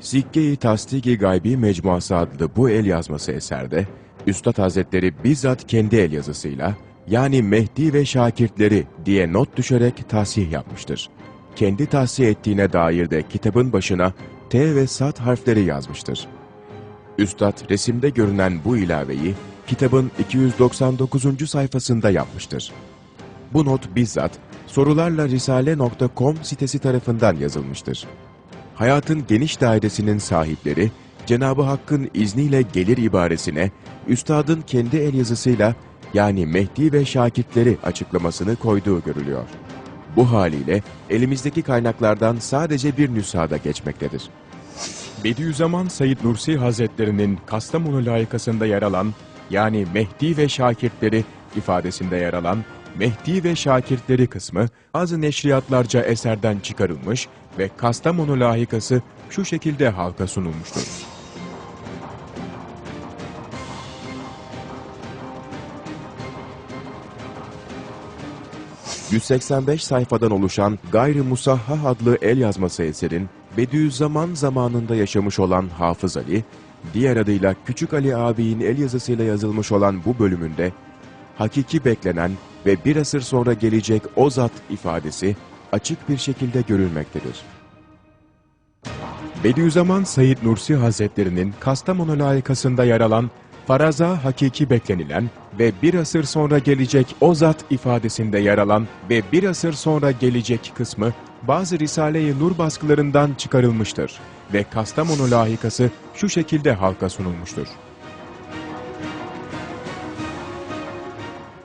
Sikke-i Tasdiki Gaybi Mecmuası adlı bu el yazması eserde, Üstad Hazretleri bizzat kendi el yazısıyla, yani Mehdi ve Şakirtleri diye not düşerek tahsih yapmıştır. Kendi tahsih ettiğine dair de kitabın başına T ve Sat harfleri yazmıştır. Üstad resimde görünen bu ilaveyi kitabın 299. sayfasında yapmıştır. Bu not bizzat sorularla risale.com sitesi tarafından yazılmıştır. Hayatın geniş dairesinin sahipleri Cenabı Hakk'ın izniyle gelir ibaresine üstadın kendi el yazısıyla yani Mehdi ve Şakirtleri açıklamasını koyduğu görülüyor. Bu haliyle elimizdeki kaynaklardan sadece bir nüshada geçmektedir. Bediüzzaman Said Nursi Hazretlerinin Kastamonu layıkasında yer alan, yani Mehdi ve Şakirtleri ifadesinde yer alan Mehdi ve Şakirtleri kısmı bazı neşriyatlarca eserden çıkarılmış ve Kastamonu layıkası şu şekilde halka sunulmuştur. ...185 sayfadan oluşan Gayrı Musahhah adlı el yazması eserin... ...Bediüzzaman zamanında yaşamış olan Hafız Ali... ...diğer adıyla Küçük Ali ağabeyin el yazısıyla yazılmış olan bu bölümünde... ...hakiki beklenen ve bir asır sonra gelecek o zat ifadesi... ...açık bir şekilde görülmektedir. Bediüzzaman Said Nursi Hazretlerinin Kastamonu layıkasında yer alan faraza hakiki beklenilen ve bir asır sonra gelecek o zat ifadesinde yer alan ve bir asır sonra gelecek kısmı bazı Risale-i Nur baskılarından çıkarılmıştır ve Kastamonu layıkası şu şekilde halka sunulmuştur.